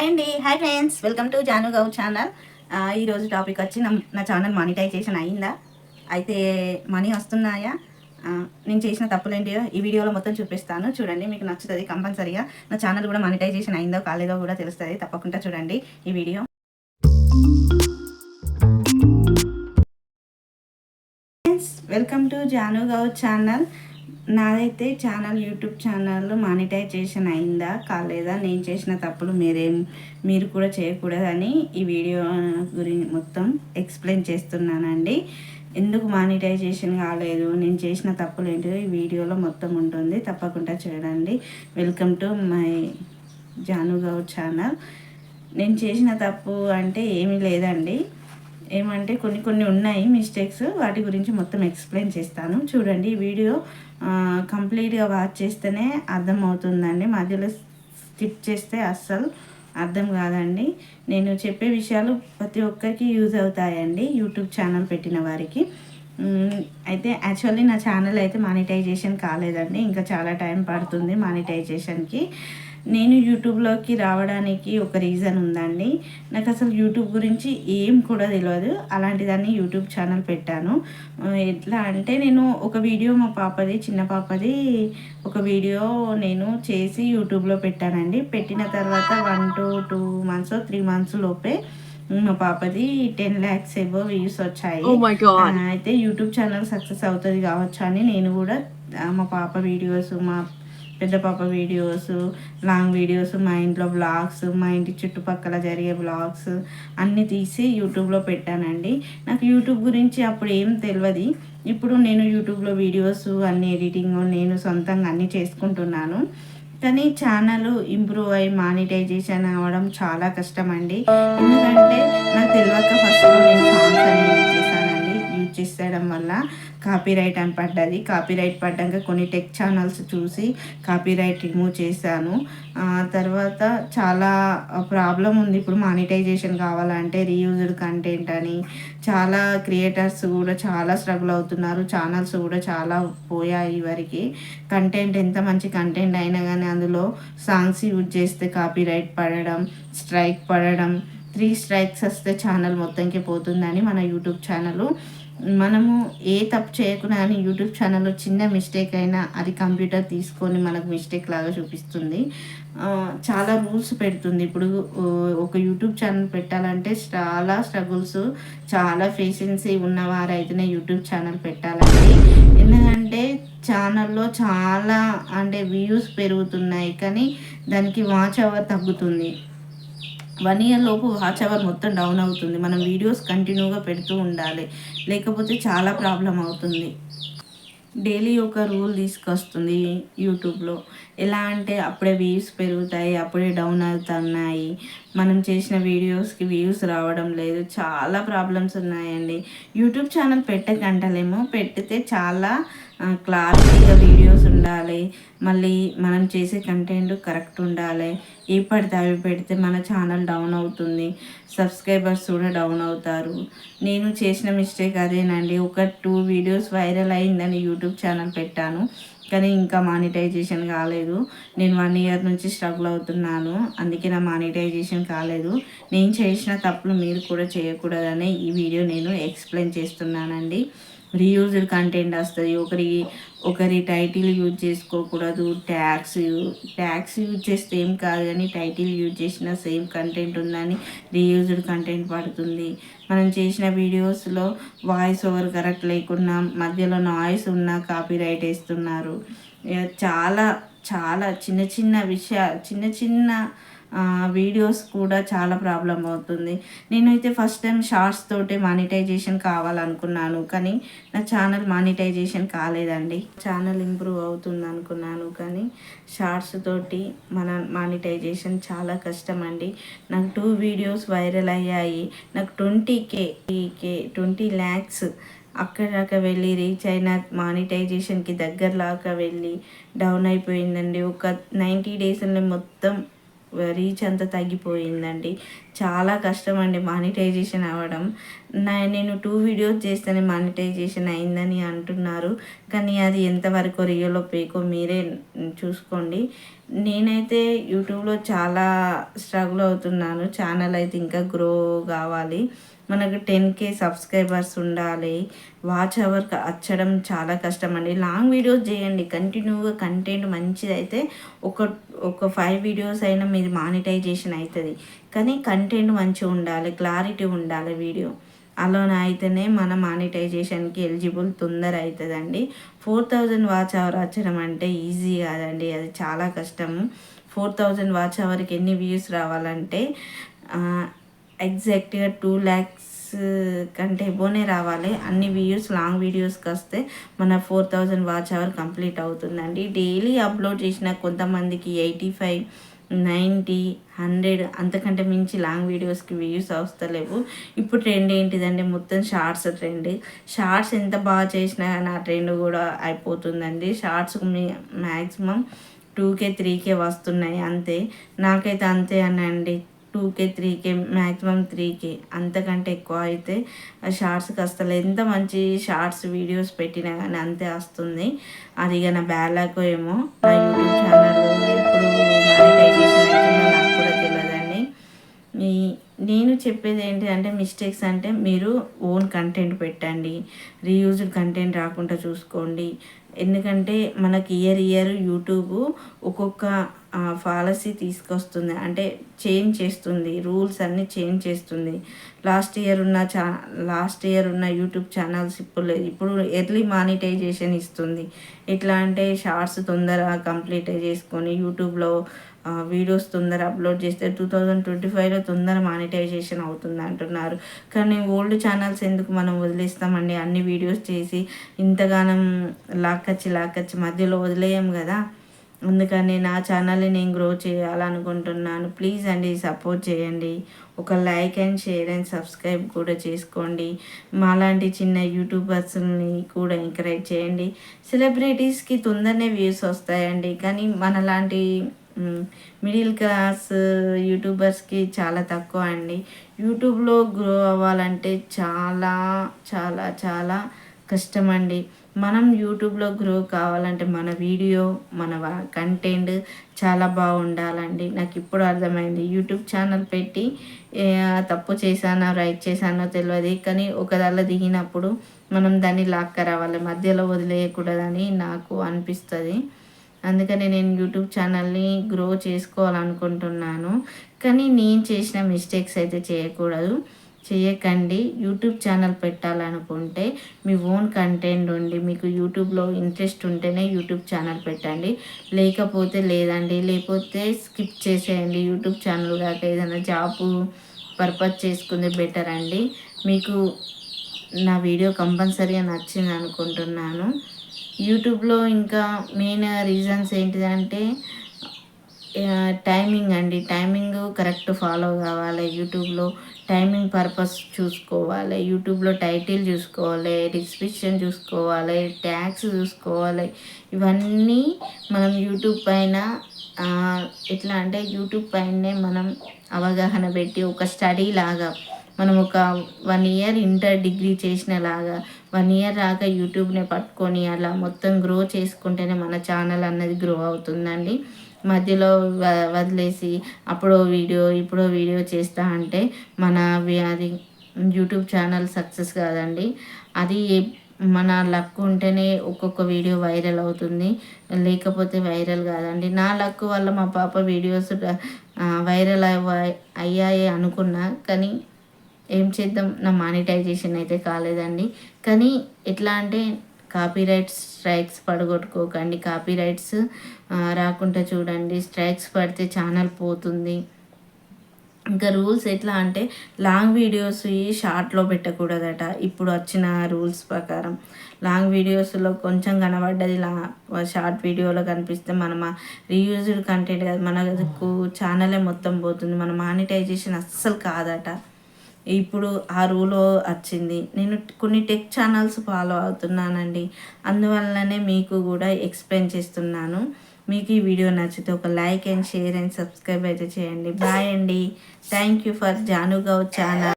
Hi అండి. Hi friends. Welcome to Janu Gow channel. ఈరోజు topic వచ్చి నా ఛానల్ మానిటైజేషన్ అయిందా? అయితే మనీ వస్తున్నాయా? నేను చేసిన తప్పులేంటియో ఈ వీడియోలో మొత్తం చూపిస్తాను. చూడండి మీకు నచ్చుతుంది కంపల్సరీగా. నా ఛానల్ కూడా మానిటైజేషన్ అయిందో కాలేదో కూడా తెలుస్తుంది. తప్పకుండా చూడండి ఈ video. Welcome to Janu Gow channel. నాదైతే ఛానల్ యూట్యూబ్ ఛానల్ మానిటైజేషన్ అయిందా కాలేదా నేను చేసిన తప్పులు మీరేం మీరు కూడా చేయకూడదని ఈ వీడియో గురించి మొత్తం ఎక్స్ప్లెయిన్ చేస్తున్నానండి. ఎందుకు మానిటైజేషన్ కాలేదు నేను చేసిన తప్పులు ఏంటో ఈ వీడియోలో మొత్తం ఉంటుంది తప్పకుండా చూడండి. Welcome to my Janu Gow channel. నేను చేసిన తప్పు అంటే ఏమీ లేదండి. ఏమంటే కొన్ని కొన్ని ఉన్నాయి మిస్టేక్స్ వాటి గురించి మొత్తం ఎక్స్ప్లెయిన్ చేస్తాను. చూడండి ఈ వీడియో కంప్లీట్గా వాచ్ చేస్తేనే అర్థం అవుతుందండి మధ్యలో స్కిప్ చేస్తే అస్సలు అర్థం కాదండి. నేను చెప్పే విషయాలు ప్రతి ఒక్కరికి యూజ్ అవుతాయండి యూట్యూబ్ ఛానల్ పెట్టిన వారికి. అయితే యాక్చువల్లీ నా ఛానల్ అయితే మానిటైజేషన్ కాలేదండి. ఇంకా చాలా టైం పడుతుంది మానిటైజేషన్కి నేను యూట్యూబ్లోకి రావడానికి ఒక రీజన్ ఉందండి. నాకు అసలు యూట్యూబ్ గురించి ఏం కూడా తెలియదు అలాంటి దాన్ని యూట్యూబ్ ఛానల్ పెట్టాను. ఎట్లా అంటే నేను ఒక వీడియో మా పాపది చిన్న పాపది ఒక వీడియో నేను చేసి యూట్యూబ్లో పెట్టానండి. పెట్టిన తర్వాత one two two months three months లోపే మా పాపది టెన్ ల్యాక్స్ ఏవో వ్యూస్ వచ్చాయి. Oh అయితే యూట్యూబ్ ఛానల్ సక్సెస్ అవుతుంది కావచ్చు అని నేను కూడా మా పాప వీడియోస్ మా పెద్ద పాప వీడియోస్ లాంగ్ వీడియోస్ మా ఇంట్లో బ్లాగ్స్ మా ఇంటి చుట్టుపక్కల జరిగే బ్లాగ్స్ అన్నీ తీసి యూట్యూబ్లో పెట్టానండి. నాకు యూట్యూబ్ గురించి అప్పుడు ఏం తెలియదు ఇప్పుడు నేను యూట్యూబ్లో వీడియోస్ అన్ని ఎడిటింగ్ నేను సొంతంగా అన్నీ చేసుకుంటున్నాను. కానీ ఛానల్ ఇంప్రూవ్ అయ్యి మానిటైజేషన్ అవ్వడం చాలా కష్టం అండి ఎందుకంటే నాకు తెలియక ఫస్ట్ నేను సాంగ్స్ అన్ని యూజ్ చేశానండి. యూజ్ చేసేయడం వల్ల కాపీరైట్ అని పడ్డది. కాపీరైట్ పడ్డాక కొన్ని టెక్ ఛానల్స్ చూసి కాపీరైట్ రిమూవ్ చేశాను. తర్వాత చాలా ప్రాబ్లం ఉంది. ఇప్పుడు మానిటైజేషన్ కావాలంటే రీయూజ్డ్ కంటెంట్ అని చాలా క్రియేటర్స్ కూడా చాలా స్ట్రగుల్ అవుతున్నారు. ఛానల్స్ కూడా చాలా పోయాయి వరకు కంటెంట్ ఎంత మంచి కంటెంట్ అయినా కానీ అందులో సాంగ్స్ యూజ్ చేస్తే కాపీరైట్ పడడం స్ట్రైక్ పడడం త్రీ స్ట్రైక్స్ వస్తే ఛానల్ మొత్తంకి పోతుందని మన యూట్యూబ్ ఛానల్ మనము ఏ తప్పు చేయకుండా కానీ యూట్యూబ్ ఛానల్లో చిన్న మిస్టేక్ అయినా అది కంప్యూటర్ తీసుకొని మనకు మిస్టేక్ లాగా చూపిస్తుంది. చాలా రూల్స్ పెడుతుంది. ఇప్పుడు ఒక యూట్యూబ్ ఛానల్ పెట్టాలంటే చాలా స్ట్రగుల్స్ చాలా ఫేషెన్సీ ఉన్నవారైతేనే యూట్యూబ్ ఛానల్ పెట్టాలండి. ఎందుకంటే ఛానల్లో చాలా అంటే వ్యూస్ పెరుగుతున్నాయి. కానీ దానికి వాచ్ అవర్ తగ్గుతుంది. వన్ ఇయర్ లోపు వాచ్ అవర్ మొత్తం డౌన్ అవుతుంది. మనం వీడియోస్ కంటిన్యూగా పెడుతూ ఉండాలి. లేకపోతే చాలా ప్రాబ్లం అవుతుంది. డైలీ ఒక రూల్ తీసుకొస్తుంది యూట్యూబ్లో. ఎలా అంటే అప్పుడే వ్యూస్ పెరుగుతాయి అప్పుడే డౌన్ అవుతున్నాయి. మనం చేసిన వీడియోస్కి వ్యూస్ రావడం లేదు. చాలా ప్రాబ్లమ్స్ ఉన్నాయండి. యూట్యూబ్ ఛానల్ పెట్టకంటలేమో. పెడితే చాలా క్లారిటీగా వీడియోస్ ఉండాలి. మళ్ళీ మనం చేసే కంటెంట్ కరెక్ట్ ఉండాలి. ఏ పడితే అవి పెడితే మన ఛానల్ డౌన్ అవుతుంది. సబ్స్క్రైబర్స్ కూడా డౌన్ అవుతారు. నేను చేసిన మిస్టేక్ అదేనండి. ఒక టూ వీడియోస్ వైరల్ అయిందని యూట్యూబ్ ఛానల్ పెట్టాను. కానీ ఇంకా మానిటైజేషన్ కాలేదు. నేను వన్ ఇయర్ నుంచి స్ట్రగుల్ అవుతున్నాను. అందుకే నా మానిటైజేషన్ కాలేదు. నేను చేసిన తప్పులు మీరు కూడా చేయకూడదని ఈ వీడియో నేను ఎక్స్ప్లెయిన్ చేస్తున్నానండి. రీయూజ్డ్ కంటెంట్ వస్తుంది. ఒకరి ఒకరి టైటిల్ యూజ్ చేసుకోకూడదు. ట్యాగ్స్ ట్యాక్స్ యూజ్ చేస్తే ఏం కాదు కానీ టైటిల్ యూజ్ చేసిన సేమ్ కంటెంట్ ఉందని రీయూజ్డ్ కంటెంట్ పడుతుంది. మనం చేసిన వీడియోస్లో వాయిస్ ఓవర్ కరెక్ట్ లేకున్నా మధ్యలో నాయిస్ ఉన్నా కాపీ రైట్ వేస్తున్నారు. ఇక చాలా చాలా చిన్న చిన్న విషయాలు చిన్న చిన్న వీడియోస్ కూడా చాలా ప్రాబ్లం అవుతుంది. నేనైతే ఫస్ట్ టైం షార్ట్స్ తోటే మానిటైజేషన్ కావాలనుకున్నాను కానీ నా ఛానల్ మానిటైజేషన్ కాలేదండి. ఛానల్ ఇంప్రూవ్ అవుతుంది అనుకున్నాను కానీ షార్ట్స్ తోటి మన మానిటైజేషన్ చాలా కష్టం అండి నాకు టూ వీడియోస్ వైరల్ అయ్యాయి. నాకు twenty K K twenty lakhs అక్కడాక వెళ్ళి రీచ్ అయిన మానిటైజేషన్కి దగ్గరలాగా వెళ్ళి డౌన్ అయిపోయిందండి. ఒక నైంటీ డేస్లో మొత్తం రీచ్ అంతా తగ్గిపోయిందండి. చాలా కష్టం అండి మానిటైజేషన్ అవ్వడం. నా నేను టూ వీడియోస్ చేస్తేనే మానిటైజేషన్ అయిందని అంటున్నారు. కానీ అది ఎంతవరకు రియలో పేకో మీరే చూసుకోండి. నేనైతే యూట్యూబ్లో చాలా స్ట్రగుల్ అవుతున్నాను. ఛానల్ అయితే ఇంకా గ్రో కావాలి. మనకు టెన్ కే సబ్స్క్రైబర్స్ ఉండాలి. వాచ్ అవర్ వచ్చడం చాలా కష్టం అండి లాంగ్ వీడియోస్ చేయండి. కంటిన్యూగా కంటెంట్ మంచిది అయితే ఒక ఒక ఫైవ్ వీడియోస్ అయినా మీది మానిటైజేషన్ అవుతుంది కానీ కంటెంట్ మంచిగా ఉండాలి. క్లారిటీ ఉండాలి వీడియో. అలానే అయితేనే మన మానిటైజేషన్కి ఎలిజిబుల్ తొందర అవుతుందండి ఫోర్ థౌజండ్ వాచ్ అవర్ వచ్చడం అంటే ఈజీ కాదండి. అది చాలా కష్టము. ఫోర్ థౌజండ్ వాచ్ అవర్కి ఎన్ని వ్యూస్ రావాలంటే ఎగ్జాక్ట్గా టూ ల్యాక్స్ కంటే ఎబోనే రావాలి. అన్ని వ్యూస్ లాంగ్ వీడియోస్కి వస్తే మన four thousand watch hour complete అవుతుందండి. డైలీ అప్లోడ్ చేసిన కొంతమందికి ఎయిటీ ఫైవ్ నైంటీ హండ్రెడ్ అంతకంటే మించి లాంగ్ వీడియోస్కి వ్యూస్ వస్తలేవు ఇప్పుడు ట్రెండ్ ఏంటిదండి మొత్తం షార్ట్స్ ట్రెండ్ షార్ట్స్ ఎంత బాగా చేసినా నా ట్రెండ్ కూడా అయిపోతుందండి. షార్ట్స్ మ్యాక్సిమం టూకే త్రీకే వస్తున్నాయి అంతే. నాకైతే అంతే అనండి. Two K three K maximum three K అంతకంటే ఎక్కువ అయితే షార్ట్స్కి అసలు ఎంత మంచి షార్ట్స్ వీడియోస్ పెట్టినా కానీ అంతే వస్తుంది. అది ఇక నా బ్యాలాకో ఏమో. నా యూట్యూబ్ ఛానల్ మానిటైజేషన్ నాకు కూడా తెలియదండి నేను చెప్పేది ఏంటి అంటే మిస్టేక్స్ అంటే మీరు ఓన్ కంటెంట్ పెట్టండి. రీయూజ్డ్ కంటెంట్ రాకుండా చూసుకోండి. ఎందుకంటే మనకి ఇయర్ ఇయర్ యూట్యూబ్ ఒక్కొక్క పాలసీ తీసుకొస్తుంది. అంటే చేంజ్ చేస్తుంది. రూల్స్ అన్నీ చేంజ్ చేస్తుంది. లాస్ట్ ఇయర్ ఉన్న చా లాస్ట్ ఇయర్ ఉన్న యూట్యూబ్ ఛానల్స్ ఇప్పుడు ఇప్పుడు ఎర్లీ మానిటైజేషన్ ఇస్తుంది. ఎట్లా అంటే షార్ట్స్ తొందరగా కంప్లీట్ చేసుకొని యూట్యూబ్లో వీడియోస్ తొందర అప్లోడ్ చేస్తే టూ థౌజండ్ ట్వంటీ ఫైవ్లో తొందర మానిటైజేషన్ అవుతుంది అంటున్నారు. కానీ ఓల్డ్ ఛానల్స్ ఎందుకు మనం వదిలేస్తామండి? అన్ని వీడియోస్ చేసి ఇంతగానం లాక్కచ్చి లాక్కచ్చి మధ్యలో వదిలేయం కదా. అందుకని నా ఛానల్ని నేను గ్రో చేయాలనుకుంటున్నాను. ప్లీజ్ అండి సపోర్ట్ చేయండి. ఒక like and share and subscribe కూడా చేసుకోండి. మాలాంటి చిన్న యూట్యూబర్స్ని కూడా ఎంకరేజ్ చేయండి. సెలబ్రిటీస్కి తొందరనే వ్యూస్ వస్తాయండి. కానీ మనలాంటి మిడిల్ క్లాస్ యూట్యూబర్స్కి చాలా తక్కువ అండి. యూట్యూబ్లో గ్రో అవ్వాలంటే చాలా చాలా చాలా కష్టం అండి. మనం యూట్యూబ్లో గ్రో కావాలంటే మన వీడియో మన కంటెంట్ చాలా బాగుండాలండి. నాకు ఇప్పుడు అర్థమైంది. యూట్యూబ్ ఛానల్ పెట్టి తప్పు చేశానో రైట్ చేశానో తెలియదు కానీ ఒకదాల్లో దిగినప్పుడు మనం దాన్ని లాక్క రావాలి. మధ్యలో వదిలేయకూడదని నాకు అనిపిస్తుంది. అందుకనే నేను యూట్యూబ్ ఛానల్ని గ్రో చేసుకోవాలనుకుంటున్నాను. కానీ నేను చేసిన మిస్టేక్స్ అయితే చేయకూడదు. చేయకండి. యూట్యూబ్ ఛానల్ పెట్టాలనుకుంటే మీ ఓన్ కంటెంట్ ఉండి మీకు యూట్యూబ్లో ఇంట్రెస్ట్ ఉంటేనే యూట్యూబ్ ఛానల్ పెట్టండి. లేకపోతే లేదండి. లేకపోతే స్కిప్ చేసేయండి. యూట్యూబ్ ఛానల్ కాక ఏదైనా జాబ్ పర్పస్ చేసుకుంది బెటర్ అండి. మీకు నా వీడియో కంపల్సరీగా నచ్చింది అనుకుంటున్నాను యూట్యూబ్లో ఇంకా మెయిన్ రీజన్స్ ఏంటిదంటే టైమింగ్ అండి. టైమింగ్ కరెక్ట్ ఫాలో కావాలి. యూట్యూబ్లో టైమింగ్ పర్పస్ చూసుకోవాలి. యూట్యూబ్లో టైటిల్ చూసుకోవాలి. డిస్క్రిప్షన్ చూసుకోవాలి. ట్యాక్స్ చూసుకోవాలి. ఇవన్నీ మనం యూట్యూబ్ పైన ఎట్లా అంటే యూట్యూబ్ పైనే మనం అవగాహన పెట్టి ఒక స్టడీ లాగా మనం ఒక వన్ ఇయర్ ఇంటర్ డిగ్రీ చేసినలాగా వన్ ఇయర్ రాక యూట్యూబ్ని పట్టుకొని అలా మొత్తం గ్రో చేసుకుంటేనే మన ఛానల్ అన్నది గ్రో అవుతుందండి. మధ్యలో వదిలేసి అప్పుడో వీడియో ఇప్పుడో వీడియో చేస్తా అంటే మన అది యూట్యూబ్ ఛానల్ సక్సెస్ కాదండి. అది మన లక్ ఉంటేనే ఒక్కొక్క వీడియో వైరల్ అవుతుంది. లేకపోతే వైరల్ కాదండి. నా లక్ వల్ల మా పాప వీడియోస్ వైరల్ అయ్యాయి అనుకున్నా కానీ ఏం చేద్దాం? నా మానిటైజేషన్ అయితే కాలేదండి. కానీ ఎట్లా అంటే కాపీరైట్స్ స్ట్రైక్స్ పడగొట్టుకోకండి. కాపీరైట్స్ రాకుండా చూడండి. స్ట్రైక్స్ పడితే ఛానల్ పోతుంది. ఇంకా రూల్స్ ఎట్లా అంటే లాంగ్ వీడియోస్ షార్ట్లో పెట్టకూడదట. ఇప్పుడు వచ్చిన రూల్స్ ప్రకారం. లాంగ్ వీడియోస్లో కొంచెం కనబడ్డది. లా షార్ట్ వీడియోలో కనిపిస్తే మనం రీయూజ్డ్ కంటెంట్ కాదు. మనకు ఛానలే మొత్తం పోతుంది. మన మానిటైజేషన్ అస్సలు కాదట. ఇప్పుడు ఆ రూల్ వచ్చింది. నేను కొన్ని టెక్ ఛానల్స్ ఫాలో అవుతున్నానండి. అందువల్లనే మీకు కూడా ఎక్స్ప్లెయిన్ చేస్తున్నాను. మీకు ఈ వీడియో నచ్చితే ఒక like and share and subscribe అయితే చేయండి. బాయ్ అండి. Thank you for Janugau channel.